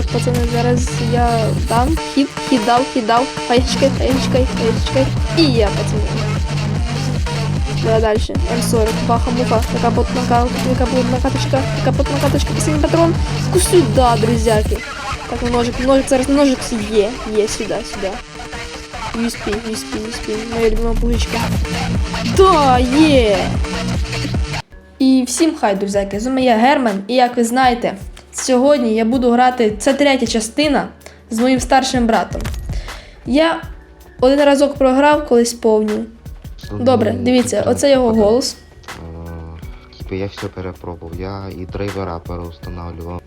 Так, пацани, зараз я дам хід, хід дав, хід дав. Хаєчкай, хаєчкай, хаєчкай. І я, пацани. Давай дальше. М40, баха-муха. Така накаточка, така накаточка, така вот накаточка, последний патрон. Сюда, друзьяки. Так, ножик, ножик, зараз ножик є, є, сюда, сюда. USP, USP, USP, моя любима пуговичка. Да, є! І всім хай, друзяки, з вами я Герман, і як ви знаєте, сьогодні я буду грати, це третя частина з моїм старшим братом. Я один разок програв колись повню. Добре, дивіться, оце його голос. Е, Типу я все перепробував. Я і драйвера переустанавливав.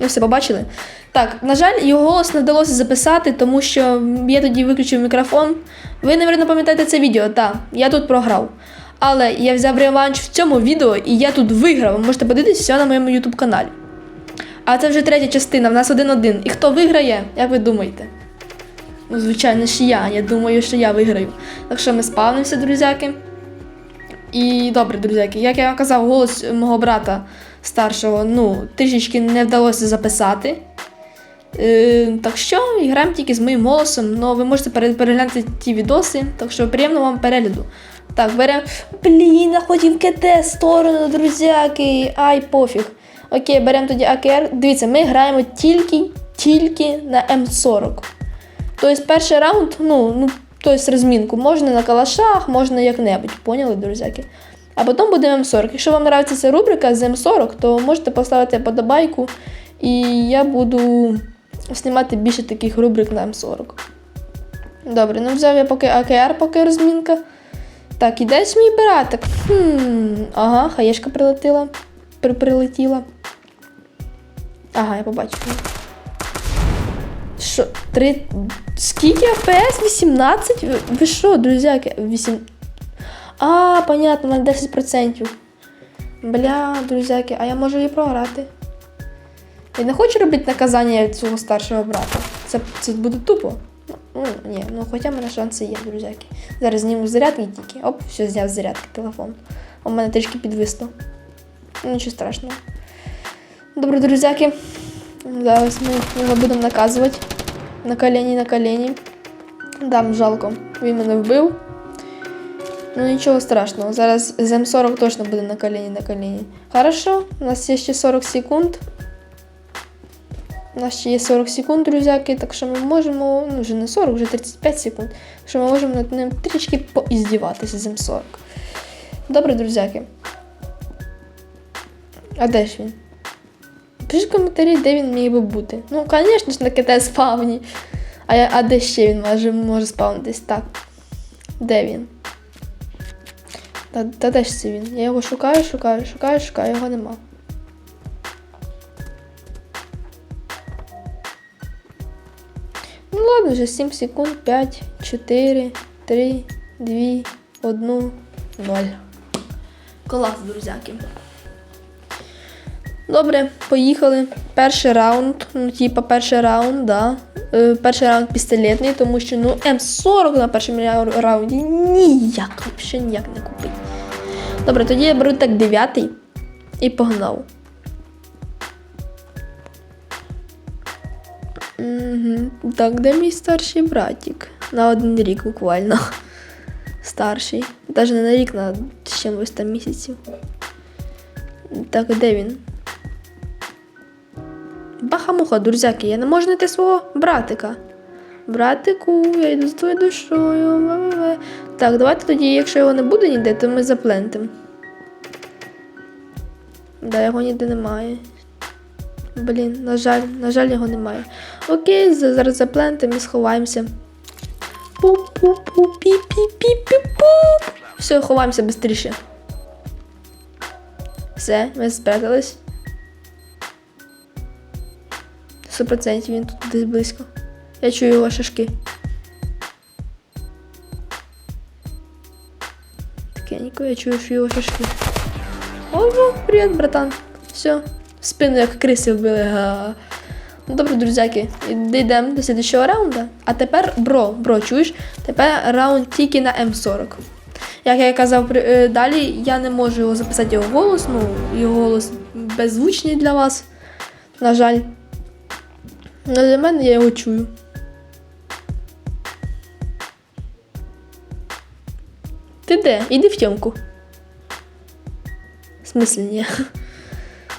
Ви все побачили? Так, на жаль, його голос не вдалося записати, тому що я тоді виключив мікрофон. Ви, напевно, пам'ятаєте це відео, так, я тут програв. Але я взяв реванш в цьому відео і я тут виграв. Ви можете подивитися все на моєму YouTube каналі. А це вже третя частина, в нас один-один. І хто виграє, як ви думаєте? Ну, звичайно ж я. Я думаю, що я виграю. Так що ми спавнимося, друзяки. І добре, друзяки, як я казав, голос мого брата старшого, ну, трішечки не вдалося записати. Е, так що граємо тільки з моїм голосом, ну ви можете переглянути ті відоси, так що приємного вам перегляду. Так, беремо. Блін, я хотів КТ сторону, друзяки. Ай, пофіг. Окей, беремо тоді АКР. Дивіться, ми граємо тільки, тільки на М40. Тобто перший раунд, ну, ну, тобто розмінку, можна на калашах, можна як-небудь, поняли, друзяки? А потім буде М40. Якщо вам подобається ця рубрика з М40, то можете поставити подобайку, і я буду знімати більше таких рубрик на М40. Добре, ну взяв я поки АКР, поки розмінка. Так, і десь мій братик. Хм, ага, хаєшка прилетіла. При, прилетіла. Ага, я побачив. Що? Три. Скільки АПС? 18? Ви- що, друзяки? 8. А, понятно, на 10%. Бля, друзяки, а я можу її програти. Я не хочу робити наказання від цього старшого брата. Це, це буде тупо. Ну, ні, ну хоча в мене шанси є, друзяки. Зараз зніму зарядки тільки. Оп, все, зняв зарядки телефон. У мене трішки підвисло. Нічого страшного. Добре, друзяки. Зараз ми його будемо наказувати. На колені, на колені. Дам жалко. Він мене вбив. Ну нічого страшного. Зараз з М40 точно буде на колені, на колені. Хорошо, у нас є ще 40 секунд. У нас ще є 40 секунд, друзяки, так що ми можемо, ну вже не 40, вже 35 секунд. Так що ми можемо над ним трішки поіздіватися з М40. Добре, друзяки. А де ж він? Пишіть коментарі, де він міг би бути. Ну, звісно ж, на КТ спавні. А, я- а де ще він може, може спавнитись? Так. Де він? Та, та де ж це він? Я його шукаю, шукаю, шукаю, шукаю, його нема. Ну ладно, вже 7 секунд, 5, 4, 3, 2, 1, 0. Клас, друзяки. Добре, поїхали. Перший раунд. Ну, типа, перший раунд, да. Е, перший раунд пістолетний, тому що ну М40 на першому раунді ніяк, взагалі ніяк не купить. Добре, тоді я беру так дев'ятий і погнав. Угу. Так, де мій старший братик? На один рік буквально. Старший. Навіть не на рік, на чимось там місяців. Так, де він? Баха-муха, друзяки, я не можу знайти свого братика. Братику, я йду з твоєю душою. ва-ва-ва. Так, давайте тоді, якщо його не буде ніде, то ми заплентим. Да, його ніде немає. Блін, на жаль, на жаль, його немає. Окей, зараз заплентим і сховаємося. Все, ховаємося швидше. Все, ми спрятались. 100% він тут десь близько. Я чую його шашки. Тихенько, я чую, що його шашки. Ого, привіт, братан. Все, в спину як криси вбили. Га. Ну, добре, друзяки, йдемо до слідчого раунду. А тепер, бро, бро, чуєш? Тепер раунд тільки на М40. Як я казав е, далі, я не можу його записати його голос, ну, його голос беззвучний для вас. На жаль. Ну, для мене я його чую. Ти де? Іди в тьомку. В смислі ні.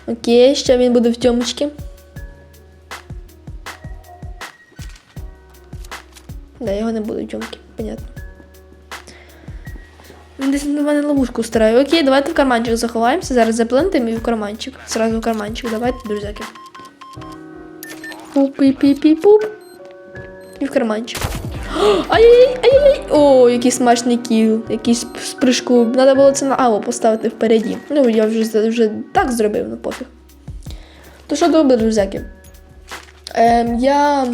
Окей, ще він буде в тьомочці. Да, його не буде в тьомки, понятно. Він десь на мене ловушку старає. Окей, давайте в карманчик заховаємося. Зараз заплентимо і в карманчик. Сразу в карманчик. Давайте, друзяки. Пуп-пі-пі-пі-пуп. І в карманчик. Ай-яй-яй, ай-яй-яй. О, який смачний кіл. Якийсь з прыжку. Треба було це на аву поставити впереді. Ну, я вже, вже так зробив, ну пофіг. То що добре, друзяки? Ем, я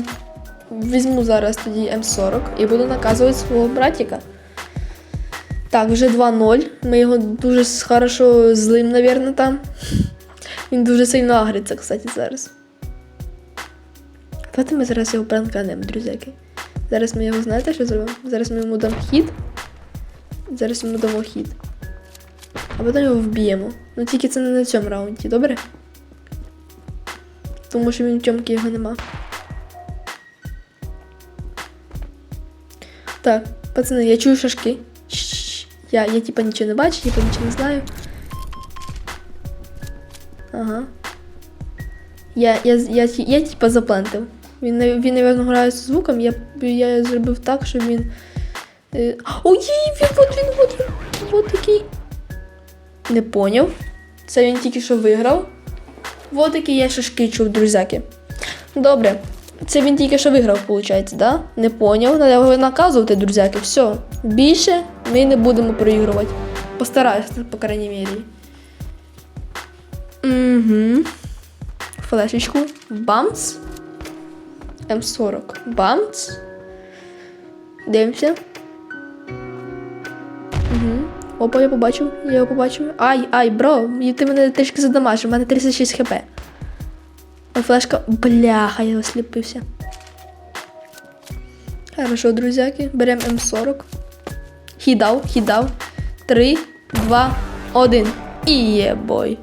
візьму зараз тоді М40 і буду наказувати свого братіка. Так, вже 2-0. Ми його дуже хорошо злим, навірно, там. Він дуже сильно агриться, кстати, зараз. Давайте ми зараз його пранканемо, друзяки. Зараз ми його, знаєте, що зробимо? Зараз ми йому дамо хід. Зараз йому дамо хід. А потім його вб'ємо. Ну тільки це не на цьому раунді, добре? Тому що він в тьомки його нема. Так, пацани, я чую шашки. Я, я типа нічого не бачу, типа нічого не знаю. Ага. Я, я, я, я, я типа заплентив. Він, він, напевно, грає з звуком, я, я зробив так, щоб він. Е... Ой, він от він, от він, от такий. Не поняв. Це він тільки що виграв. Вот такі я шашки чув, друзяки. Добре. Це він тільки що виграв, виходить, да? Не поняв. Треба його наказувати, друзяки. Все. Більше ми не будемо проігрувати. Постараюся, по крайній мірі. Угу. Флешечку. Бамц. М40. Бамц. Дивимося. Угу. Опа, я побачив, я його побачив. Ай, ай, бро, ти мене трішки задамажив, у мене 36 хп. Ой, флешка. Бляха, я осліпився. Хорошо, друзяки, беремо М40. Хідав, хідав. 3, 2, 1. І є бой.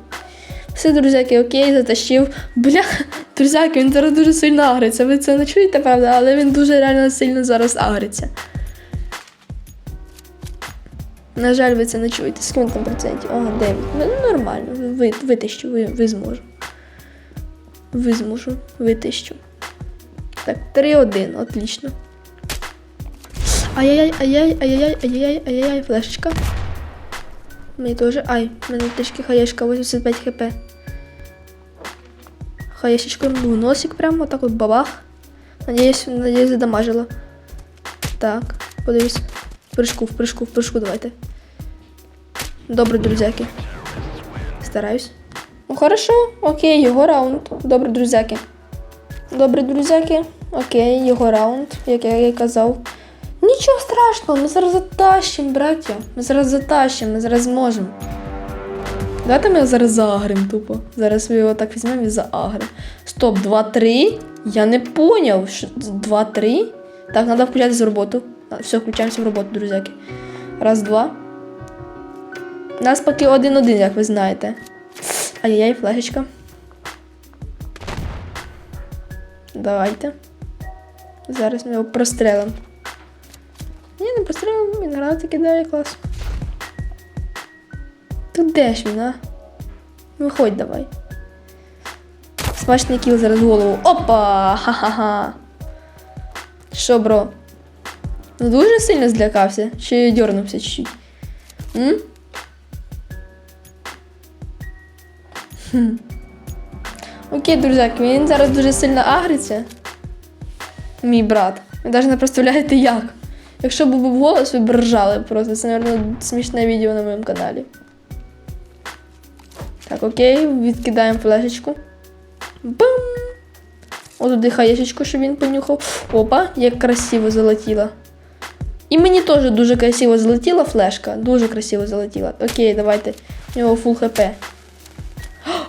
Все, друзяки, окей, затащив. Бля, друзяки, він зараз дуже сильно агриться. Ви це не чуєте, правда, але він дуже реально сильно зараз агриться. На жаль, ви це не чуєте. Скільки там процентів? Ага, 9. Ну, нормально, ви, витищу, ви, ви зможу. Ви зможу, витищу. Так, 3-1, отлично. Ай-яй-яй, ай-яй, ай-яй, ай-яй, ай-яй, флешечка. Мені теж. Ай, мене трішки хаєшка, 85 хп. Хаєшечкою в носик прямо, отак от бабах. Надіюсь, надіюсь, задамажила. Так, подивись. В прыжку, в прыжку, в прыжку давайте. Добре, друзяки. Стараюсь. Ну хорошо, окей, його раунд. Добре, друзяки. Добре, друзяки. Окей, його раунд, як я і казав. Нічого страшного, ми зараз затащимо, браття. Ми зараз затащимо, ми зараз зможемо. Давайте ми його зараз заагрим тупо. Зараз ми його так візьмемо і заагрим. Стоп, 2-3? Я не поняв. 2-3? Так, треба включатися в роботу. Все, включаємося в роботу, друзяки. Раз, два. У Нас поки один-один, як ви знаєте. Ай-яй, флешечка. Давайте. Зараз ми його прострелимо. Ні, не прострелимо, він гранати кидає клас. Тут де ж він, а? Виходь давай. Смачний кіл зараз голову. Опа! Ха-ха-ха. Що, бро? Ну дуже сильно злякався? Чи дернувся чуть-чуть? М? Окей, друзяки, він зараз дуже сильно агриться. Мій брат. Ви навіть не представляєте як. Якщо б був голос, ви б ржали просто. Це, мабуть, смішне відео на моєму каналі. Так, окей, відкидаємо флешечку. Бам! Отуди хаєшечку, щоб він понюхав. Опа, як красиво залетіла. І мені теж дуже красиво залетіла флешка. Дуже красиво залетіла. Окей, давайте. У нього фул хп.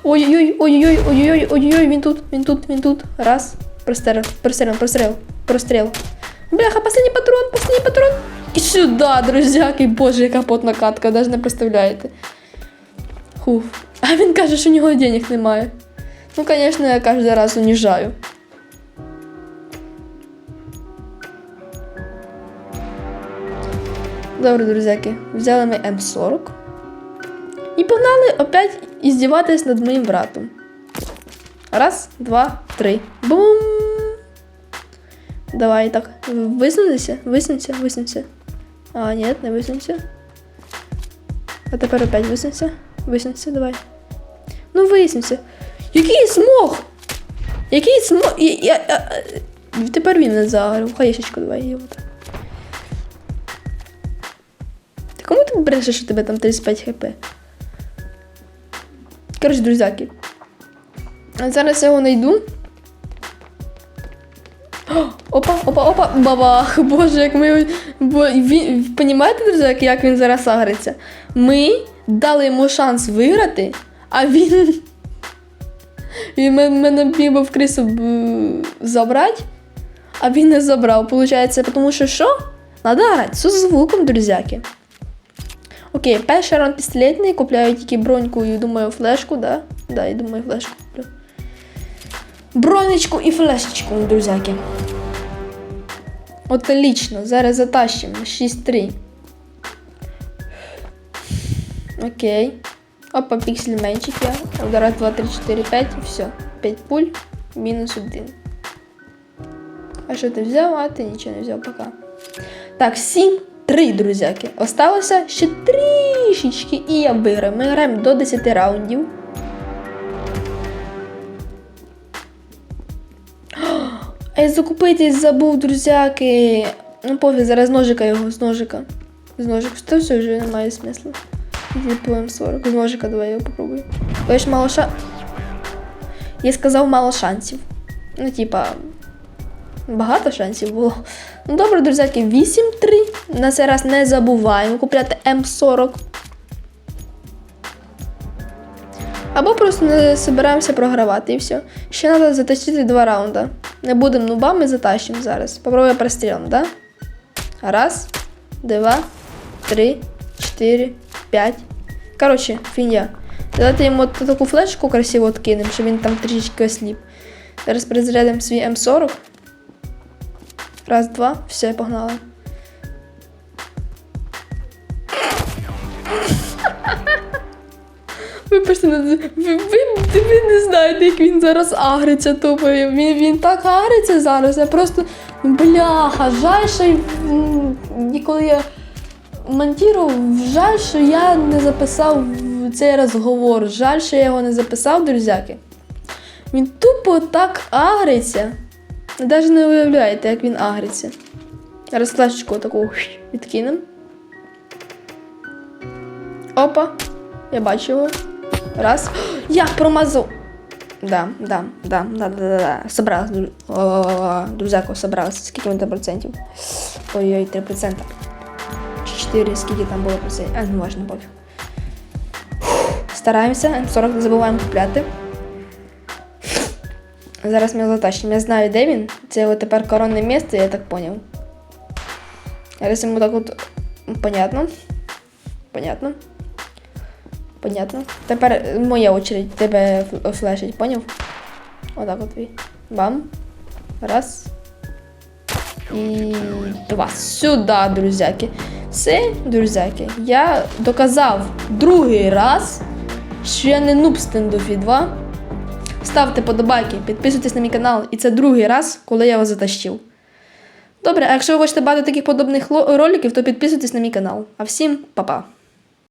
Ой-ой-ой, ой-ой-ой, ой-ой-ой, ой-ой, він тут, він тут, він тут. Раз. Прострел, прострел, прострел, прострел. Бляха, последний патрон, последний патрон. І сюди, друзяки, боже, яка потна катка, навіть не представляєте хуф. А він каже, що у нього денег немає. Ну, звісно, я кожен раз уніжаю. Добре, друзяки, взяли ми М40 і погнали опять іздіватись над моїм братом. Раз, два, три. Бум! Давай так. Висунься, висунься, висунься. А, ні, не висунься. А тепер опять висунься. Висунься, давай. Ну висунься. Який смог? Який смог? Я, я, я... Тепер він не загорів. Хаєшечку давай його. так. Ти кому ти брешеш, що тебе там 35 хп? Коротше, друзяки. Зараз я його знайду. Опа, опа, опа, бабах. Боже, як ми. Бо він, понімаєте, друзяки, як він зараз агриться? Ми дали йому шанс виграти, а він. Він мене міг би забрати, а він не забрав. Получається, тому що що? Надо грати з звуком, друзяки. Окей, перший раунд пістолетний, купляю тільки броньку і думаю флешку, да? Да, і думаю флешку куплю. Бронечку і флешечку, друзяки. Отлично, зараз затащимо 6-3. Окей. Опа, піксель менчик я. Раз, два, три, чотири, п'ять, і все. П'ять пуль, мінус один. А що ти взяв? А ти нічого не взяв пока. Так, 7-3, друзяки. Осталося ще трішечки і я виграю. Ми граємо до 10 раундів. А я закупитись забув, друзяки. Ну пофіг, зараз ножика його, з ножика. З ножика. Що все вже немає смисла. Іди М40. З ножика давай попробую. Бо ж мало ша... Я сказав мало шансів. Ну, типа, багато шансів було. Ну добре, друзяки, 8-3. На цей раз не забуваємо купляти М40. Або просто не збираємося програвати і все. Ще треба затащити два раунди. Не будемо нубами, затащимо зараз. Попробуємо прострілом, да? Раз, два, три, чотири, п'ять. Коротше, фіння. Давайте йому таку флешку красиво откинемо, щоб він там трішечки осліп. Зараз перезарядимо свій М40. Раз, два, все, погнали. Вибачте, ну, ви, ви, ви, ви не знаєте, як він зараз агриться тупо. Він, він так агриться зараз. Я просто бляха, жаль, що й, м, і коли я монтував, жаль, що я не записав цей розговор. Жаль, що я його не записав, друзяки. Він тупо так агриться. Навіть не уявляєте, як він агриться. Зараз флешечку таку відкинемо. Опа. Я бачу його. Раз. Я промазав. Да, да, да, да, да, да. Собралась, друзяко, собралась. Скільки там процентів? Ой-ой, 3 процента. Чи 4, скільки там було процентів? А, ну важно, пофіг. Стараємося, М40 не забуваємо купляти. Зараз ми його затащимо. Я знаю, де він. Це його тепер коронне я так поняв. Зараз йому так от. Понятно. Понятно. Понятно. Тепер моя очередь тебе флешить, поняв? Отак от твій. Бам. Раз. І два. Сюди, друзяки. Все, друзяки. Я доказав другий раз, що я не нуб стендофі 2. Ставте подобайки, підписуйтесь на мій канал. І це другий раз, коли я вас затащив. Добре, а якщо ви хочете багато таких подобних роликів, то підписуйтесь на мій канал. А всім па-па!